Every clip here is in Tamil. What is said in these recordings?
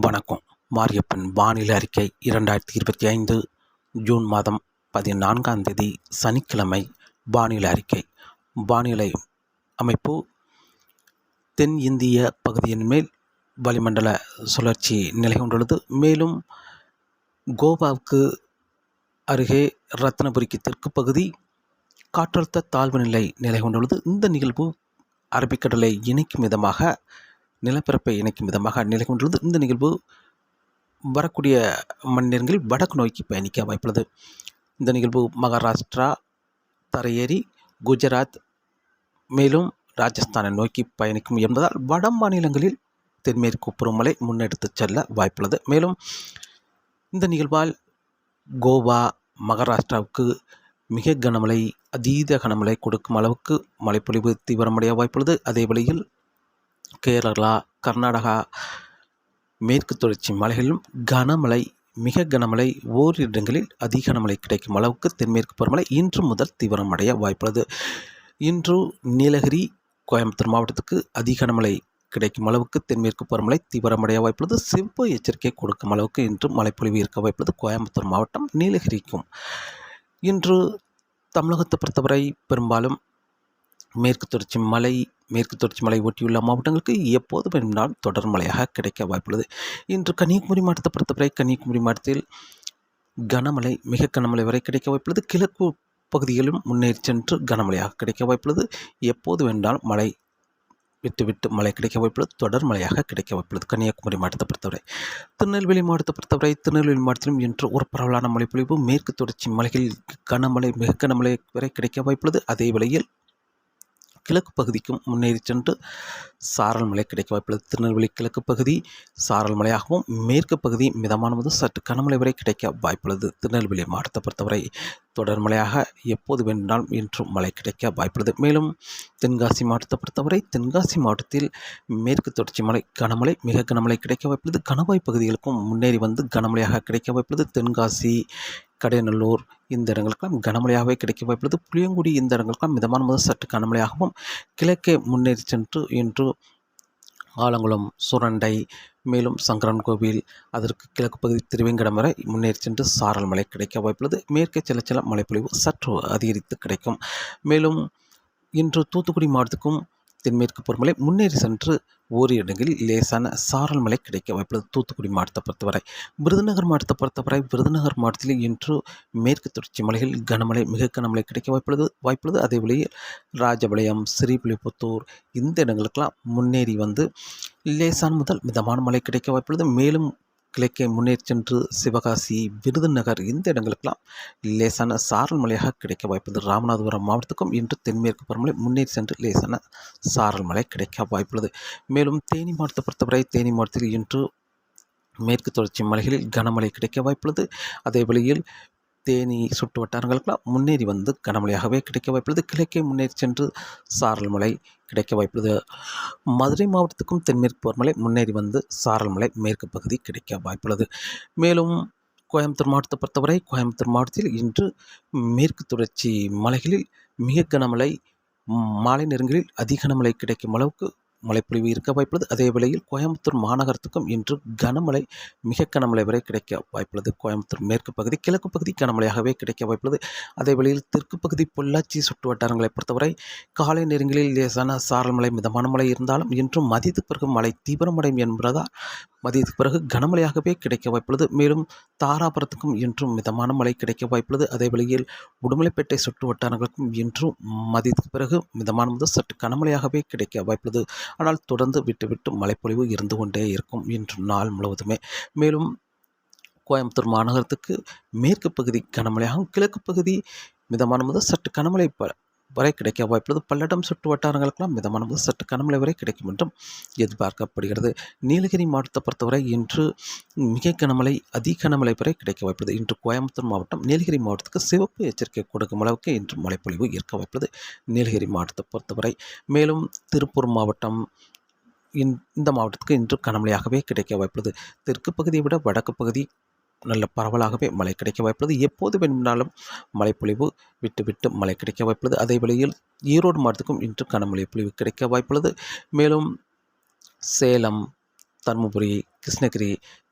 வணக்கம். மாரியப்பன் வானிலை அறிக்கை இரண்டாயிரத்தி இருபத்தி ஐந்து ஜூன் மாதம் பதினான்காம் தேதி சனிக்கிழமை வானிலை அறிக்கை. வானிலை அமைப்பு தென் இந்திய பகுதியின் மேல் வளிமண்டல சுழற்சி நிலை கொண்டுள்ளது. மேலும் கோவாவுக்கு அருகே ரத்னபுரிக்கு தெற்கு பகுதி காற்றழுத்த தாழ்வு நிலை நிலை கொண்டுள்ளது. இந்த நிகழ்வு அரபிக்கடலை இணைக்கும் விதமாக நிலப்பரப்பை இணைக்கும் விதமாக நிலை கொண்டுள்ளது. இந்த நிகழ்வு வரக்கூடிய மணி நேரங்களில் வடக்கு நோக்கி பயணிக்க வாய்ப்புள்ளது. இந்த நிகழ்வு மகாராஷ்டிரா தரையேறி குஜராத் மேலும் ராஜஸ்தானை நோக்கி பயணிக்கும் என்பதால் வட மாநிலங்களில் தென்மேற்கு பருவமழை முன்னெடுத்து செல்ல வாய்ப்புள்ளது. மேலும் இந்த நிகழ்வால் கோவா மகாராஷ்டிராவுக்கு மிக கனமழை அதீத கனமழை கொடுக்கும் அளவுக்கு மழைப்பொழிவு தீவிரமடைய வாய்ப்புள்ளது. அதே வழியில் கேரளா கர்நாடகா மேற்கு தொடர்ச்சி மலைகளிலும் கனமழை மிக கனமழை ஓரிரு இடங்களில் அதிக கனமழை கிடைக்கும் அளவுக்கு தென்மேற்கு பருவமழை இன்று முதல் தீவிரமடைய வாய்ப்புள்ளது. இன்று நீலகிரி கோயம்புத்தூர் மாவட்டத்துக்கு அதிக கனமழை கிடைக்கும் அளவுக்கு தென்மேற்கு பருவமழை தீவிரமடைய வாய்ப்புள்ளது. செவ்வாய் எச்சரிக்கை கொடுக்கும் அளவுக்கு இன்று மழைப்பொழிவு இருக்க வாய்ப்புள்ளது கோயம்புத்தூர் மாவட்டம் நீலகிரிக்கும். இன்று தமிழகத்தை பொறுத்தவரை பெரும்பாலும் மேற்கு தொடர்ச்சி மலை மேற்கு தொடர்ச்சி மலை ஒட்டியுள்ள மாவட்டங்களுக்கு எப்போது வேணும்னாலும் தொடர் மழையாக கிடைக்க வாய்ப்புள்ளது. இன்று கன்னியாகுமரி மாவட்டத்தை பொறுத்தவரை கன்னியாகுமரி மாவட்டத்தில் கனமழை மிக கனமழை வரை கிடைக்க வாய்ப்புள்ளது. கிழக்கு பகுதிகளிலும் முன்னேறி சென்று கனமழையாக கிடைக்க வாய்ப்புள்ளது. எப்போது வேண்டாலும் மழை விட்டு விட்டு மழை கிடைக்க வாய்ப்புள்ளது. தொடர் மழையாக கிடைக்க வாய்ப்புள்ளது கன்னியாகுமரி மாவட்டத்தை பொறுத்தவரை. திருநெல்வேலி மாவட்டத்தை பொறுத்தவரை திருநெல்வேலி மாவட்டத்திலும் இன்று ஒரு பரவலான மழைப்பொழிவு. மேற்கு தொடர்ச்சி மலைகளில் கனமழை மிக கனமழை வரை கிடைக்க வாய்ப்புள்ளது. அதே வேளையில் கிழக்கு பகுதிக்கும் முன்னேறி சென்று சாரல் மழை கிடைக்க வாய்ப்புள்ளது. திருநெல்வேலி கிழக்கு பகுதி சாரல் மலையாகவும் மேற்கு பகுதி மிதமான முதல் சற்று கனமழை வரை கிடைக்க வாய்ப்புள்ளது. திருநெல்வேலி மாவட்டத்தை பொறுத்தவரை தொடர் மழையாக எப்போது வேண்டாலும் இன்றும் மழை கிடைக்க வாய்ப்புள்ளது. மேலும் தென்காசி மாவட்டத்தை பொறுத்தவரை தென்காசி மாவட்டத்தில் மேற்கு தொடர்ச்சி மலை கனமழை மிக கனமழை கிடைக்க வாய்ப்புள்ளது. கணவாய் பகுதிகளுக்கும் முன்னேறி வந்து கனமழையாக கிடைக்க வாய்ப்புள்ளது. தென்காசி கடையநல்லூர் இந்த இடங்களுக்கெல்லாம் கனமழையாகவே கிடைக்க வாய்ப்புள்ளது புளியங்குடி இந்த இடங்களுக்கெல்லாம் மிதமான முதல் சற்று கனமழையாகவும் கிழக்கே முன்னேறி சென்று இன்று ஆலங்குளம் சுரண்டை மேலும் சங்கரன் கோவில் அதற்கு கிழக்கு பகுதி திருவேங்கடம் வரை முன்னேறி சென்று சாரல் மழை கிடைக்க வாய்ப்புள்ளது மேற்கே சில சில மழைப்பொழிவு சற்று அதிகரித்து கிடைக்கும். மேலும் இன்று தூத்துக்குடி மாவட்டத்துக்கும் தென்மேற்கு பருவமழை முன்னேறி சென்று ஓரிரு இடங்களில் லேசான சாரல் மழை கிடைக்க வாய்ப்புள்ளது. தூத்துக்குடி மாவட்டத்தை பொறுத்தவரை விருதுநகர் மாவட்டத்தை பொறுத்தவரை விருதுநகர் மாவட்டத்தில் இன்று மேற்கு தொடர்ச்சி மலையில் கனமழை மிக கனமழை கிடைக்க வாய்ப்புள்ளது வாய்ப்புள்ளது. அதே வழியில் ராஜபாளையம் ஸ்ரீபுலிபுத்தூர் இந்த இடங்களுக்கெல்லாம் முன்னேறி வந்து லேசான முதல் மிதமான மழை கிடைக்க வாய்ப்புள்ளது. மேலும் கிழக்கே முன்னேற்றென்று சிவகாசி விருதுநகர் இந்த இடங்களுக்கெல்லாம் லேசான சாரல் மழையாக கிடைக்க வாய்ப்புள்ளது. ராமநாதபுரம் மாவட்டத்துக்கும் இன்று தென்மேற்கு பருவமழை முன்னேறி சென்று லேசான சாரல் மழை கிடைக்க வாய்ப்புள்ளது. மேலும் தேனி மாவட்டத்தை பொறுத்தவரை தேனி மாவட்டத்தில் இன்று மேற்கு தொடர்ச்சி மலைகளில் கனமழை கிடைக்க வாய்ப்புள்ளது. அதே வழியில் தேனி சுட்டு வட்டாரங்களுக்கெல்லாம் முன்னேறி வந்து கனமழையாகவே கிடைக்க வாய்ப்புள்ளது. கிழக்கே முன்னேறி சென்று சாரல் மழை கிடைக்க வாய்ப்புள்ளது. மதுரை மாவட்டத்துக்கும் தென்மேற்கு போர்மலை முன்னேறி வந்து சாரல் மலை மேற்கு பகுதி கிடைக்க வாய்ப்புள்ளது. மேலும் கோயம்புத்தூர் மாவட்டத்தை பொறுத்தவரை கோயம்புத்தூர் மாவட்டத்தில் இன்று மேற்கு தொடர்ச்சி மலைகளில் மிக கனமழை மாலை நேரங்களில் அதிக கனமழை கிடைக்கும் அளவுக்கு மழைப்பொழிவு இருக்க வாய்ப்புள்ளது. அதே வேளையில் கோயம்புத்தூர் மாநகரத்துக்கும் இன்று கனமழை மிக கனமழை வரை கிடைக்க வாய்ப்புள்ளது. கோயம்புத்தூர் மேற்கு பகுதி கிழக்கு பகுதி கனமழையாகவே கிடைக்க வாய்ப்புள்ளது. அதே வேளையில் தெற்கு பகுதி பொள்ளாச்சி சுற்று வட்டாரங்களை பொறுத்தவரை காலை நேரங்களில் லேசான சாரல் மழை மிதமான மழை இருந்தாலும் இன்றும் மதியத்துக்கு பிறகு மழை தீவிரமடையும் என்பதால் மதியத்துக்கு பிறகு கனமழையாகவே கிடைக்க வாய்ப்புள்ளது. மேலும் தாராபுரத்துக்கும் இன்றும் மிதமான மழை கிடைக்க வாய்ப்புள்ளது. அதே வேளையில் உடுமலைப்பேட்டை சுற்று வட்டாரங்களுக்கும் இன்றும் மதியத்துக்கு பிறகு மிதமான முதல் சற்று கனமழையாகவே கிடைக்க வாய்ப்புள்ளது. ஆனால் தொடர்ந்து விட்டு விட்டு மழைப்பொழிவு இருந்து கொண்டே இருக்கும் இன்று நாள் முழுவதுமே. மேலும் கோயம்புத்தூர் மாநகரத்துக்கு மேற்கு பகுதி கனமழையாகவும் கிழக்கு பகுதி மிதமான முதல் சற்று கனமழை வரை கிடைக்க வாய்ப்புள்ளது பல்லடம் சுற்று வட்டாரங்களுக்கெல்லாம் மிதமான முதல் சற்று கனமழை வரை கிடைக்கும் என்றும் எதிர்பார்க்கப்படுகிறது. நீலகிரி மாவட்டத்தை பொறுத்தவரை இன்று மிக கனமழை அதிக கனமழை வரை கிடைக்க வாய்ப்புள்ளது இன்று கோயம்புத்தூர் மாவட்டம் நீலகிரி மாவட்டத்துக்கு சிவப்பு எச்சரிக்கை கொடுக்கும் அளவுக்கு இன்று மழைப்பொழிவு இருக்க வாய்ப்புள்ளது நீலகிரி மாவட்டத்தை பொறுத்தவரை மேலும் திருப்பூர் மாவட்டம் இந்த மாவட்டத்துக்கு இன்று கனமழையாகவே கிடைக்க வாய்ப்புள்ளது தெற்கு பகுதியை விட வடக்கு பகுதி நல்ல பரவலாகவே மழை கிடைக்க வாய்ப்புள்ளது. எப்போது வேணும்னாலும் மழைப்பொழிவு விட்டு விட்டு மழை கிடைக்க வாய்ப்புள்ளது. அதே வேளையில் ஈரோடு மாவட்டத்துக்கும் இன்று கனமழை பொழிவு கிடைக்க வாய்ப்புள்ளது. மேலும் சேலம் தருமபுரி கிருஷ்ணகிரி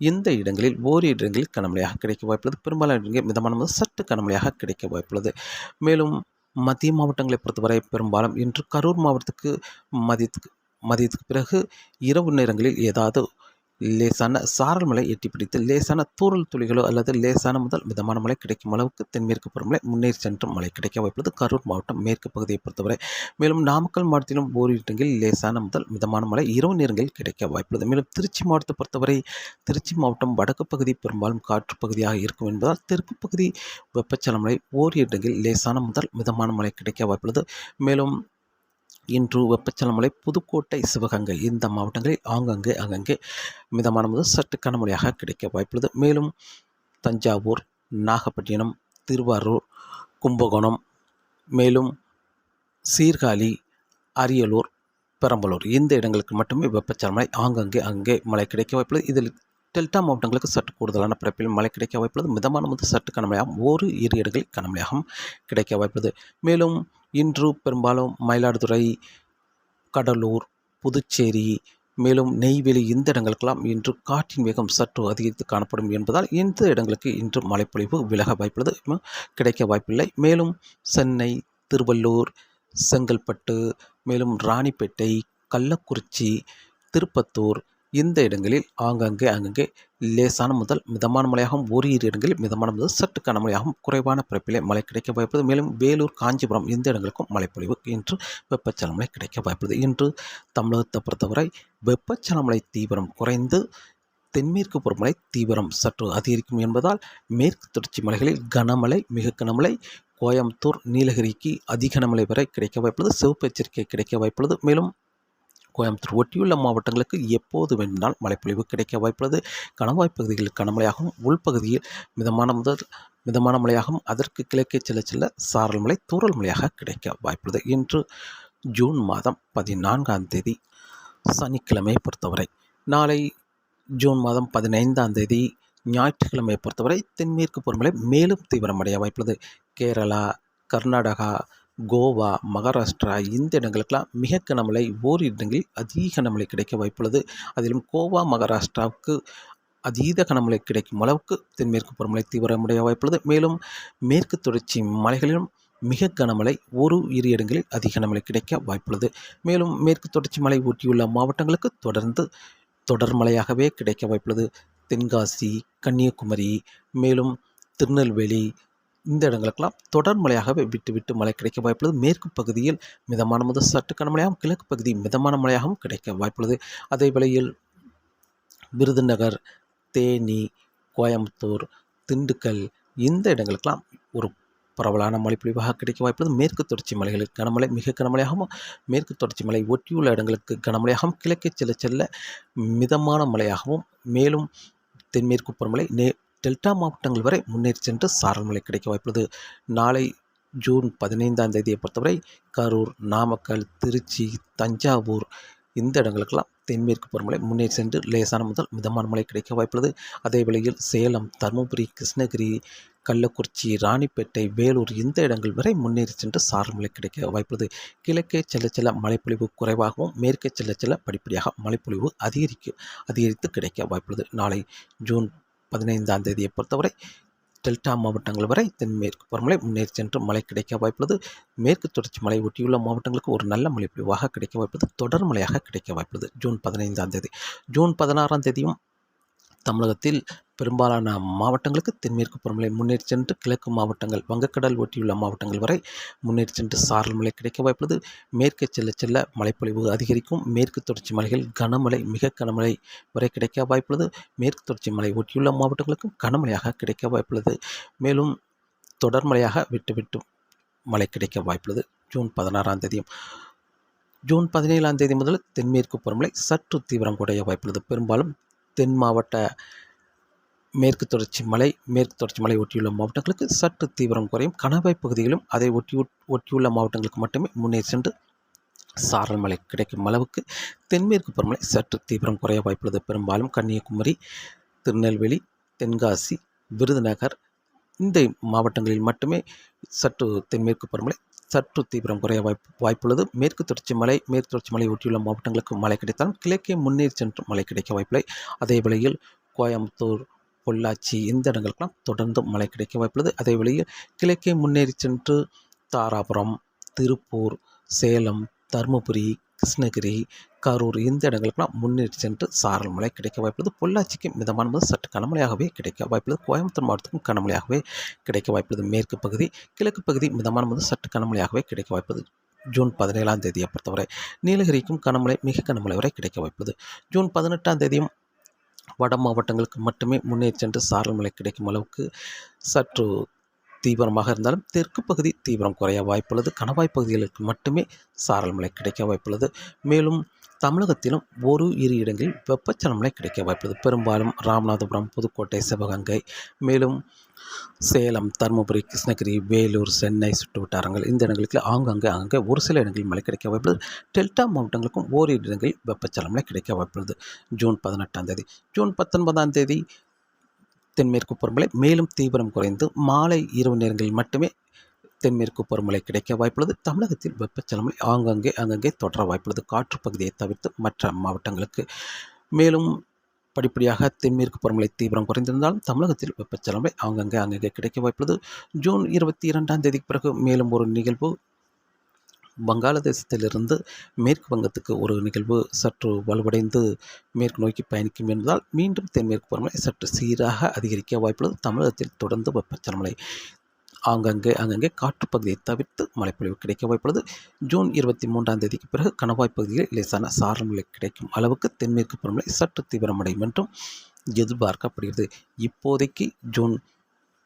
இந்த இடங்களில் ஓரிரு இடங்களில் கனமழையாக கிடைக்க வாய்ப்புள்ளது. பெரும்பாலான இடங்களில் மிதமான சற்று கனமழையாக கிடைக்க வாய்ப்புள்ளது. மேலும் மத்திய மாவட்டங்களை பொறுத்தவரை பெரும்பாலும் இன்று கரூர் மாவட்டத்துக்கு மதியத்துக்கு மதியத்துக்கு பிறகு இரவு நேரங்களில் ஏதாவது லேசான சாரல் மழை எட்டி பிடித்து லேசான தூறல் துளிகளோ அல்லது லேசான முதல் மிதமான மழை கிடைக்கும் அளவுக்கு தென்மேற்கு பருவமழை முன்னேறி சென்று மழை கிடைக்க வாய்ப்புள்ளது. கரூர் மாவட்டம் மேற்கு பகுதியை பொறுத்தவரை மேலும் நாமக்கல் மாவட்டத்திலும் ஓரிடங்களில் லேசான முதல் மிதமான மழை இரவு நேரங்களில் கிடைக்க வாய்ப்புள்ளது. மேலும் திருச்சி மாவட்டத்தை பொறுத்தவரை திருச்சி மாவட்டம் வடக்கு பகுதி பெரும்பாலும் காற்று பகுதியாக இருக்கும் என்பதால் தெற்கு பகுதி வெப்பச்சலன மழை ஓரிரு இடங்களில் லேசான முதல் மிதமான மழை கிடைக்க வாய்ப்புள்ளது. மேலும் இன்று வெப்பச்சலமலை புதுக்கோட்டை சிவகங்கை. இந்த மாவட்டங்களில் ஆங்காங்கே அங்கங்கே மிதமான முதல் சற்று கனமழையாக கிடைக்க வாய்ப்புள்ளது. மேலும் தஞ்சாவூர் நாகப்பட்டினம் திருவாரூர் கும்பகோணம் மேலும் சீர்காழி அரியலூர் பெரம்பலூர் இந்த இடங்களுக்கு மட்டுமே வெப்பச்சலமலை ஆங்காங்கே அங்கே மழை கிடைக்க வாய்ப்புள்ளது. இதில் டெல்டா மாவட்டங்களுக்கு சற்று கூடுதலான பிறப்பில் மழை கிடைக்க வாய்ப்புள்ளது. மிதமான முதல் சற்று கனமழையாகவும் ஒரு இரு இடங்களில் கனமழையாகவும் கிடைக்க வாய்ப்புள்ளது. மேலும் இன்று பெரும்பாலும் மயிலாடுதுறை கடலூர் புதுச்சேரி மேலும் நெய்வேலி இந்த இடங்களுக்கெல்லாம் இன்று காற்றின் வேகம் சற்று அதிகரித்து காணப்படும் என்பதால் இந்த இடங்களுக்கு இன்று மழைப்பொழிவு விலக வாய்ப்புள்ளது. கிடைக்க வாய்ப்பில்லை. மேலும் சென்னை திருவள்ளூர் செங்கல்பட்டு மேலும் ராணிப்பேட்டை கள்ளக்குறிச்சி திருப்பத்தூர் இந்த இடங்களில் ஆங்காங்கே அங்கங்கே லேசான முதல் மிதமான மழையாகவும் ஓரிரு இடங்களில் மிதமான முதல் சற்று கனமழையாகவும் குறைவான பிறப்பிலே மழை கிடைக்க வாய்ப்பது. மேலும் வேலூர் காஞ்சிபுரம் இந்த இடங்களுக்கும் மழைப்பொழிவு இன்று வெப்பச்சலன மழை கிடைக்க வாய்ப்பது இன்று தமிழகத்தை பொறுத்தவரை வெப்பச்சலன மழை தீவிரம் குறைந்து தென்மேற்கு பருவமழை தீவிரம் சற்று அதிகரிக்கும் என்பதால் மேற்கு தொடர்ச்சி மலைகளில் கனமழை மிக கனமழை கோயம்புத்தூர் நீலகிரிக்கு அதிக கனமழை வரை கிடைக்க வாய்ப்புள்ளது. சிவப்பு எச்சரிக்கை கிடைக்க வாய்ப்புள்ளது. மேலும் கோயம்புத்தூர் ஒட்டியுள்ள மாவட்டங்களுக்கு எப்போது வேண்டுமானால் மழைப்பொழிவு கிடைக்க வாய்ப்புள்ளது. கணவாய் பகுதிகளில் கனமழையாகவும் உள்பகுதியில் மிதமான முதல் மிதமான மழையாகவும் அதற்கு கிழக்கே செல்ல செல்ல சாரல் மழை தூறல் மழையாக கிடைக்க வாய்ப்புள்ளது. இன்று ஜூன் மாதம் பதினான்காம் தேதி சனிக்கிழமை பொறுத்தவரை நாளை ஜூன் மாதம் பதினைந்தாம் தேதி ஞாயிற்றுக்கிழமையை பொறுத்தவரை தென்மேற்கு பருவமழை மேலும் தீவிரமடைய வாய்ப்புள்ளது. கேரளா கர்நாடகா கோவா மகாராஷ்டிரா இந்த இடங்களுக்கெல்லாம் மிக கனமழை ஓரிடங்களில் இடங்களில் அதிக கனமழை கிடைக்க வாய்ப்புள்ளது. அதிலும் கோவா மகாராஷ்டிராவுக்கு அதீத கனமழை கிடைக்கும் அளவுக்கு தென்மேற்கு பருவமழை தீவிரமடைய வாய்ப்புள்ளது. மேலும் மேற்கு தொடர்ச்சி மலைகளிலும் மிக கனமழை ஒரு இரு இடங்களில் அதிக கனமழை கிடைக்க வாய்ப்புள்ளது. மேலும் மேற்கு தொடர்ச்சி மலை ஒட்டியுள்ள மாவட்டங்களுக்கு தொடர்ந்து தொடர் மழையாகவே கிடைக்க வாய்ப்புள்ளது. தென்காசி கன்னியாகுமரி மேலும் திருநெல்வேலி இந்த இடங்களுக்கெல்லாம் தொடர் மழையாகவே விட்டு விட்டு மழை கிடைக்க வாய்ப்புள்ளது. மேற்கு பகுதியில் மிதமான முதல் சற்று கனமழையாகவும் கிழக்கு பகுதி மிதமான மழையாகவும் கிடைக்க வாய்ப்புள்ளது. அதே வேளையில் விருதுநகர் தேனி கோயம்புத்தூர் திண்டுக்கல் இந்த இடங்களுக்கெல்லாம் ஒரு பரவலான மழைப்பொழிவாக கிடைக்க வாய்ப்புள்ளது. மேற்கு தொடர்ச்சி மலைகளுக்கு கனமழை மிக கனமழையாகவும் மேற்கு தொடர்ச்சி மலை ஒட்டியுள்ள இடங்களுக்கு கனமழையாகவும் கிழக்கே செல்ல செல்ல மிதமான மழையாகவும் மேலும் தென்மேற்கு பருவமழை நே டெல்டா மாவட்டங்கள் வரை முன்னேறி சென்று சாரல் மழை கிடைக்க வாய்ப்புள்ளது. நாளை ஜூன் பதினைந்தாம் தேதியை பொறுத்தவரை கரூர் நாமக்கல் திருச்சி தஞ்சாவூர் இந்த இடங்களுக்கெல்லாம் தென்மேற்கு பருவமழை முன்னேறி சென்று லேசான முதல் மிதமான மழை கிடைக்க வாய்ப்புள்ளது. அதே வேளையில் சேலம் தருமபுரி கிருஷ்ணகிரி கள்ளக்குறிச்சி ராணிப்பேட்டை வேலூர் இந்த இடங்கள் வரை முன்னேறி சென்று சாரல் மழை கிடைக்க வாய்ப்புள்ளது. கிழக்கே செல்ல செல்ல மழைப்பொழிவு குறைவாகவும் மேற்கே செல்ல செல்ல படிப்படியாக மழைப்பொழிவு அதிகரிக்க அதிகரித்து கிடைக்க வாய்ப்புள்ளது. நாளை ஜூன் பதினைந்தாம் தேதியை பொறுத்தவரை டெல்டா மாவட்டங்கள் வரை தென்மேற்கு பருவமழை முன்னேறி சென்று மழை கிடைக்க வாய்ப்புள்ளது. மேற்கு தொடர்ச்சி மலை ஒட்டியுள்ள மாவட்டங்களுக்கு ஒரு நல்ல மழை பொழிவாக கிடைக்க வாய்ப்புள்ளது. தொடர் மழையாக கிடைக்க வாய்ப்புள்ளது. ஜூன் பதினைந்தாம் தேதி. ஜூன் பதினாறாம் தேதியும் தமிழகத்தில் பெரும்பாலான மாவட்டங்களுக்கு தென்மேற்கு புறமலை முன்னேறி சென்று கிழக்கு மாவட்டங்கள் வங்கக்கடல் ஒட்டியுள்ள மாவட்டங்கள் வரை முன்னேறி சென்று சாரல் மழை கிடைக்க வாய்ப்புள்ளது. மேற்கே செல்ல செல்ல மழைப்பொழிவு அதிகரிக்கும். மேற்கு தொடர்ச்சி மலைகள் கனமழை மிக கனமழை வரை கிடைக்க வாய்ப்புள்ளது. மேற்கு தொடர்ச்சி மலை ஒட்டியுள்ள மாவட்டங்களுக்கும் கனமழையாக கிடைக்க வாய்ப்புள்ளது. மேலும் தொடர்மழையாக விட்டுவிட்டு விட்டு விட்டு மழை கிடைக்க வாய்ப்புள்ளது. ஜூன் பதினாறாம் தேதியும் ஜூன் பதினேழாம் தேதி முதல் தென்மேற்கு பருவமழை சற்று தீவிரம் குறைய வாய்ப்புள்ளது. பெரும்பாலும் தென் மாவட்ட மேற்கு தொடர்ச்சி மலை மேற்கு தொடர்ச்சி மலை ஒட்டியுள்ள மாவட்டங்களுக்கு சற்று தீவிரம் குறையும். கணவாய் பகுதிகளும் அதை ஒட்டி ஒட்டியுள்ள மாவட்டங்களுக்கு மட்டுமே முன்னேறி சென்று சாரல் மழை கிடைக்கும் அளவுக்கு தென்மேற்கு பருவமழை சற்று தீவிரம் குறைய வாய்ப்புள்ளது. பெரும்பாலும் கன்னியாகுமரி திருநெல்வேலி தென்காசி விருதுநகர் இந்த மாவட்டங்களில் மட்டுமே சற்று தென்மேற்கு பருவமழை சற்று தீவிரம் குறைய வாய்ப்பு வாய்ப்புள்ளது. மேற்கு தொடர்ச்சி மலை மேற்கு தொடர்ச்சி மலை ஒட்டியுள்ள மாவட்டங்களுக்கு மழை கிடைத்தாலும் கிழக்கே முன்னேறி சென்று மழை கிடைக்க வாய்ப்பில்லை. அதே வேளையில் கோயம்புத்தூர் பொள்ளாச்சி இந்த இடங்களுக்கெல்லாம் தொடர்ந்து மழை கிடைக்க வாய்ப்புள்ளது. அதே வேளையில் கிழக்கே முன்னேறி சென்று தாராபுரம் திருப்பூர் சேலம் தருமபுரி கிருஷ்ணகிரி கரூர் இந்த இடங்களுக்கெல்லாம் முன்னேறி சென்று சாரல் மழை கிடைக்க வாய்ப்புள்ளது. பொள்ளாச்சிக்கு மிதமான முதல் சற்று கனமழையாகவே கிடைக்க வாய்ப்புள்ளது. கோயம்புத்தூர் மாவட்டத்துக்கும் கனமழையாகவே கிடைக்க வாய்ப்புள்ளது. மேற்கு பகுதி கிழக்கு பகுதி மிதமான முதல் சற்று கனமழையாகவே கிடைக்க வாய்ப்புள்ளது. ஜூன் பதினேழாம் தேதியை பொறுத்தவரை நீலகிரிக்கும் கனமழை மிக கனமழை வரை கிடைக்க வாய்ப்புள்ளது. ஜூன் பதினெட்டாம் தேதியும் வட மாவட்டங்களுக்கு மட்டுமே முன்னேறி சென்று சாரல் மழை கிடைக்கும் அளவுக்கு சற்று தீவிரமாக இருந்தாலும் தெற்கு பகுதி தீவிரம் குறைய வாய்ப்புள்ளது. கணவாய் பகுதிகளுக்கு மட்டுமே சாரல் மழை கிடைக்க வாய்ப்புள்ளது. மேலும் தமிழகத்திலும் ஒரு இரு இடங்களில் வெப்பச்சலனமழை கிடைக்க வாய்ப்புள்ளது. பெரும்பாலும் ராமநாதபுரம் புதுக்கோட்டை சிவகங்கை மேலும் சேலம் தருமபுரி கிருஷ்ணகிரி வேலூர் சென்னை சுற்றுவட்டாரங்கள் இந்த இடங்களுக்கு ஆங்காங்கே அங்கே ஒரு சில இடங்களில் மழை கிடைக்க வாய்ப்புள்ளது. டெல்டா மாவட்டங்களுக்கும் ஓரிரு இடங்களில் வெப்பச்சலன கிடைக்க வாய்ப்புள்ளது. ஜூன் பதினெட்டாம் தேதி ஜூன் பத்தொன்பதாம் தேதி தென்மேற்கு பருவமழை மேலும் தீவிரம் குறைந்து மாலை இரவு நேரங்களில் மட்டுமே தென்மேற்கு பருவமழை கிடைக்க வாய்ப்புள்ளது. தமிழகத்தில் வெப்பச்சலமை ஆங்காங்கே அங்கங்கே தொடர வாய்ப்புள்ளது. காற்று பகுதியை தவிர்த்து மற்ற மாவட்டங்களுக்கு. மேலும் படிப்படியாக தென்மேற்கு பருவமழை தீவிரம் குறைந்திருந்தாலும் தமிழகத்தில் வெப்பச்சலமை ஆங்கங்கே அங்கங்கே கிடைக்க வாய்ப்புள்ளது. ஜூன் இருபத்தி இரண்டாம் தேதிக்கு பிறகு மேலும் ஒரு நிகழ்வு வங்காளதேசத்திலிருந்து மேற்கு வங்கத்துக்கு ஒரு நிகழ்வு சற்று வலுவடைந்து மேற்கு நோக்கி பயணிக்கும் என்பதால் மீண்டும் தென்மேற்கு பருவமழை சற்று சீராக அதிகரிக்க வாய்ப்புள்ளது. தமிழகத்தில் தொடர்ந்து வெப்பச்சலமழை ஆங்கங்கே அங்கங்கே காற்றுப்பகுதியை தவிர்த்து மழைப்பொழிவு கிடைக்க வாய்ப்புள்ளது. ஜூன் இருபத்தி மூன்றாம் தேதிக்கு பிறகு கணவாய் பகுதியில் லேசான சாரல் மழை கிடைக்கும் அளவுக்கு தென்மேற்கு பருவமழை சற்று தீவிரமடையும் என்றும் எதிர்பார்க்கப்படுகிறது. இப்போதைக்கு ஜூன்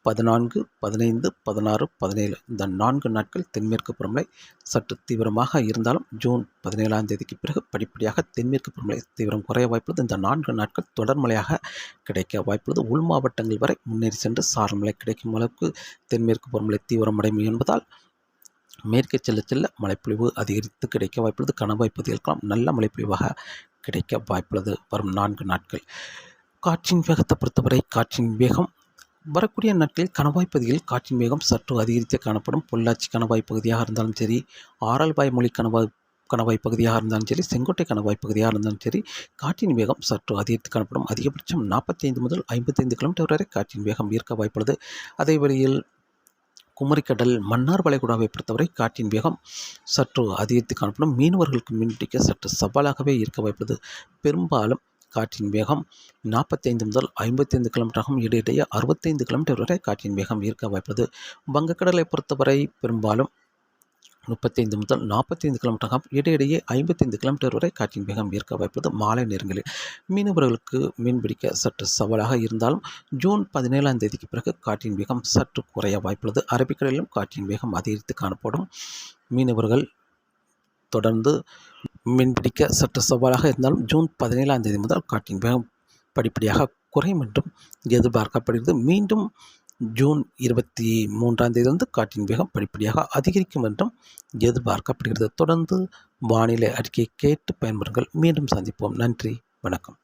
பதினான்கு பதினைந்து பதினாறு பதினேழு. இந்த நான்கு நாட்கள் தென்மேற்கு புறமலை சற்று தீவிரமாக இருந்தாலும் ஜூன் பதினேழாம் தேதிக்கு பிறகு படிப்படியாக தென்மேற்கு புறமலை தீவிரம் குறைய வாய்ப்புள்ளது. இந்த நான்கு நாட்கள் தொடர் மழையாக கிடைக்க வாய்ப்புள்ளது. உள் மாவட்டங்கள் வரை முன்னேறி சென்று சாரல் மழை கிடைக்கும் அளவுக்கு தென்மேற்கு புறமலை தீவிரமடையும் என்பதால் மேற்கே செல்ல செல்ல மழைப்பொழிவு அதிகரித்து கிடைக்க வாய்ப்புள்ளது. கணவாய் பகுதிகளுக்கெல்லாம் நல்ல மழைப்பொழிவாக கிடைக்க வாய்ப்புள்ளது வரும் நான்கு நாட்கள். காற்றின் வேகத்தை பொறுத்தவரை காற்றின் வேகம் வரக்கூடிய நாட்களில் கணவாய் பகுதியில் காற்றின் வேகம் சற்று அதிகரித்து காணப்படும் பொள்ளாச்சி கணவாய் பகுதியாக இருந்தாலும் சரி ஆரல்வாய் மொழி கணவாய் கணவாய் பகுதியாக இருந்தாலும் சரி செங்கோட்டை கணவாய் பகுதியாக இருந்தாலும் சரி காற்றின் வேகம் சற்று அதிகரித்து காணப்படும். அதிகபட்சம் நாற்பத்தைந்து முதல் ஐம்பத்தைந்து கிலோமீட்டர் வரை காற்றின் வேகம் ஈர்க்க வாய்ப்புள்ளது. அதே வழியில் குமரிக்கடல் மன்னார் வளைகுடாவை பொறுத்தவரை காற்றின் வேகம் சற்று அதிகரித்து காணப்படும். மீனவர்களுக்கு மீன்பிடிக்க சற்று சவாலாகவே இருக்க வாய்ப்புள்ளது. பெரும்பாலும் காற்றின் வேகம் நாற்பத்தைந்து முதல் ஐம்பத்தைந்து கிலோமீட்டராகவும் இடையிடையே அறுபத்தைந்து கிலோமீட்டர் வரை காற்றின் வேகம் ஈர்க்க வாய்ப்புள்ளது. வங்கக்கடலை பொறுத்தவரை பெரும்பாலும் முப்பத்தைந்து முதல் நாற்பத்தைந்து கிலோமீட்டராகவும் இடையிடையே ஐம்பத்தைந்து கிலோமீட்டர் வரை காற்றின் வேகம் ஈர்க்க வாய்ப்புள்ளது. மாலை நேரங்களில் மீனவர்களுக்கு மீன்பிடிக்க சற்று சவாலாக இருந்தாலும் ஜூன் பதினேழாம் தேதிக்கு பிறகு காற்றின் வேகம் சற்று குறைய வாய்ப்புள்ளது. அரபிக்கடலிலும் காற்றின் வேகம் அதிகரித்து காணப்படும். மீனவர்கள் தொடர்ந்து மீன்பிடிக்க சற்று சவாலாக இருந்தாலும் ஜூன் பதினேழாம் தேதி முதல் காற்றின் வேகம் படிப்படியாக குறையும் என்றும் எதிர்பார்க்கப்படுகிறது. மீண்டும் ஜூன் இருபத்தி மூன்றாம் தேதியிலிருந்து காற்றின் வேகம் படிப்படியாக அதிகரிக்கும் என்றும் எதிர்பார்க்கப்படுகிறது. தொடர்ந்து வானிலை அறிக்கையை கேட்டு பயன்பெறுங்கள் மீண்டும் சந்திப்போம். நன்றி. வணக்கம்.